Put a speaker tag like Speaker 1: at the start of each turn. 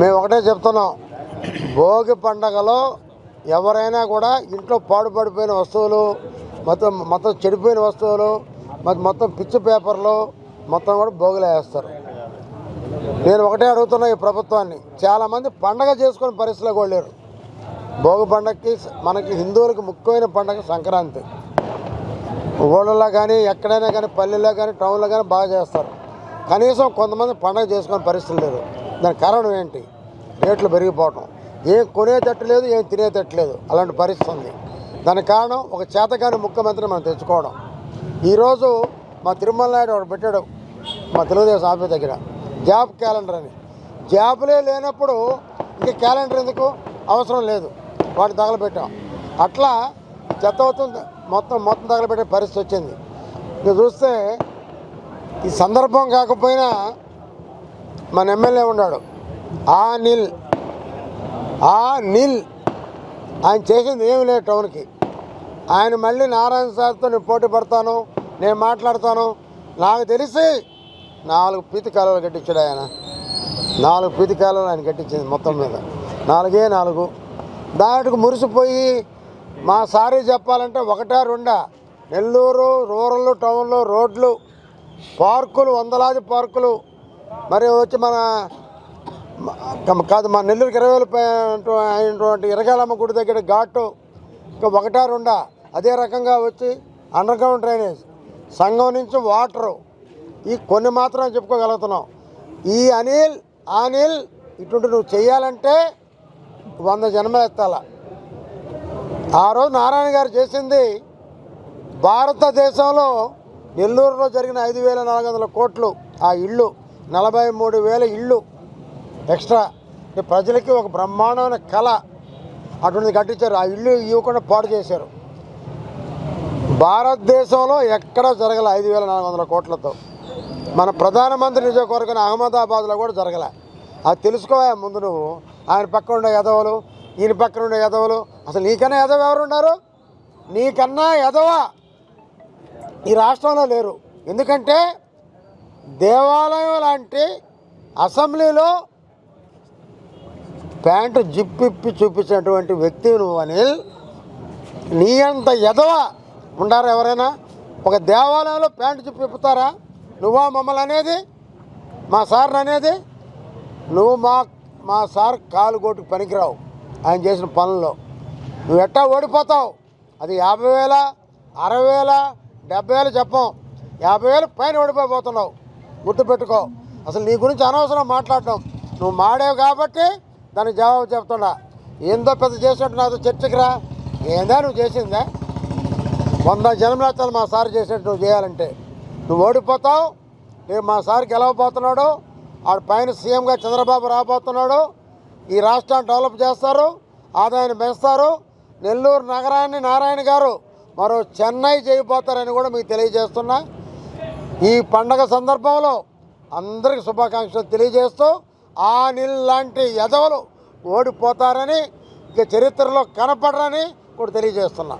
Speaker 1: మేము ఒకటే చెప్తున్నాం. భోగి పండగలో ఎవరైనా కూడా ఇంట్లో పాడుపడిపోయిన వస్తువులు మొత్తం మొత్తం చెడిపోయిన వస్తువులు మరి మొత్తం పిచ్చి పేపర్లు మొత్తం కూడా భోగిలో వేస్తారు. నేను ఒకటే అడుగుతున్నా ఈ ప్రభుత్వాన్ని. చాలామంది పండగ చేసుకునే పరిస్థితిలో కూడా లేరు భోగి పండగకి మనకి హిందువులకు ముఖ్యమైన పండగ సంక్రాంతి. ఊళ్ళలో కానీ ఎక్కడైనా కానీ పల్లెల్లో కానీ టౌన్లో కానీ బాగా చేస్తారు. కనీసం కొంతమంది పండగ చేసుకునే పరిస్థితి లేదు. దానికి కారణం ఏంటి? రేట్లు పెరిగిపోవటం. ఏం కొనేటట్టు లేదు ఏం తినేటట్టు లేదు. అలాంటి పరిస్థితి ఉంది. దానికి కారణం ఒక చేతకాని ముఖ్యమంత్రిని మనం తెచ్చుకోవడం. ఈరోజు మా తిరుమల నాయుడు ఒకటి పెట్టాడు మా తెలుగుదేశం ఆఫీస్ దగ్గర. జాబ్ క్యాలెండర్ అని. జాబ్లే లేనప్పుడు ఇంక క్యాలెండర్ ఎందుకు? అవసరం లేదు. వాటిని తగలబెట్టాం. అట్లా చెత్త అవుతుంది. మొత్తం మొత్తం తగలబెట్టే పరిస్థితి వచ్చింది. మీరు చూస్తే ఈ సందర్భం కాకపోయినా మన ఎమ్మెల్యే ఉన్నాడు. ఆ నిల్ ఆ నిల్ ఆయన చేసింది ఏమి లేదు టౌన్కి. ఆయన మళ్ళీ నారాయణ సార్తో నేను పోటీ పడతాను నేను మాట్లాడతాను. నాకు తెలిసి నాలుగు పీతి కాలువలు కట్టించాడు ఆయన. నాలుగు పీతి కాలువలు ఆయన కట్టించింది మొత్తం మీద. నాలుగే నాలుగు. దాటికి మురిసిపోయి మా సారీ చెప్పాలంటే ఒకటా రెండా? నెల్లూరు రూరల్ టౌన్లో రోడ్లు పార్కులు వందలాది పార్కులు మరి వచ్చి మన కాదు మా నెల్లూరుకి ఇరవై వేలు అయినటువంటి ఇరగాలమ్మ గుడి దగ్గర ఘాటు ఒకటా రెండా? అదే రకంగా వచ్చి అండర్ గ్రౌండ్ డ్రైనేజ్ సంఘం నుంచి వాటరు ఈ కొన్ని మాత్రం చెప్పుకోగలుగుతున్నాం. ఈ అనిల్ అనిల్ ఇటువంటి నువ్వు చేయాలంటే వంద జన్మ ఎత్తాల. ఆ రోజు నారాయణ గారు చేసింది భారతదేశంలో నెల్లూరులో జరిగిన ఐదు వేల నాలుగు వందల కోట్లు ఆ ఇళ్ళు నలభై మూడు వేల ఇళ్ళు ఎక్స్ట్రా. ప్రజలకి ఒక బ్రహ్మాండమైన కళ అటువంటిది కట్టించారు. ఆ ఇల్లు ఇవ్వకుండా పాడు చేశారు. భారతదేశంలో ఎక్కడ జరగల ఐదు వేల నాలుగు వందల కోట్లతో. మన ప్రధానమంత్రి నియోజకవర్గం అహ్మదాబాద్లో కూడా జరగలే. అది తెలుసుకోవా ముందు నువ్వు? ఆయన పక్కన ఉండే యదవులు ఈయన పక్కన ఉండే యదవులు. అసలు నీకన్నా యదవ ఎవరున్నారు? నీకన్నా యదవ? ఈ రాష్ట్రంలో లేరు. ఎందుకంటే దేవాలయం లాంటి అసెంబ్లీలో ప్యాంటు జిప్పిప్పి చూపించినటువంటి వ్యక్తి నువ్వు అని నీ అంత ఎదవ ఉండారా ఎవరైనా? ఒక దేవాలయంలో ప్యాంటు జిప్పిప్పుతారా నువ్వా మమ్మల్ని అనేది? మా సార్ని అనేది? నువ్వు మా మా సార్ కాలు కొట్టుకు పనికిరావు. ఆయన చేసిన పనుల్లో. నువ్వు ఎట్టా ఓడిపోతావు? అది యాభై వేల అరవై వేల డెబ్బై వేలు చెప్పం. యాభై వేలు పైన ఓడిపోతున్నావు గుర్తుపెట్టుకో. అసలు నీ గురించి అనవసరం మాట్లాడటం నువ్వు మాడేవు కాబట్టి దానికి జవాబు చెప్తున్నా. ఏందో పెద్ద చేసినట్టు నాతో చర్చకి రా. ఏందా నువ్వు చేసిందా? వంద జన్మలక్షలు మా సార్ చేసినట్టు నువ్వు చేయాలంటే. నువ్వు ఓడిపోతావు. రేపు మా సార్ గెలవబోతున్నాడు ఆడు పైన సీఎంగా చంద్రబాబు రాబోతున్నాడు ఈ రాష్ట్రాన్ని డెవలప్ చేస్తారు ఆదాయాన్ని పెంచుతారు. నెల్లూరు నగరాన్ని నారాయణ గారు మరో చెన్నై చేయబోతారని కూడా మీకు తెలియజేస్తున్నా. ఈ పండగ సందర్భంలో అందరికి శుభాకాంక్షలు తెలియజేస్తూ ఆ నీళ్ళు లాంటి ఎదవలు ఓడిపోతారని ఇక చరిత్రలో కనపడరని కూడా తెలియజేస్తున్నా.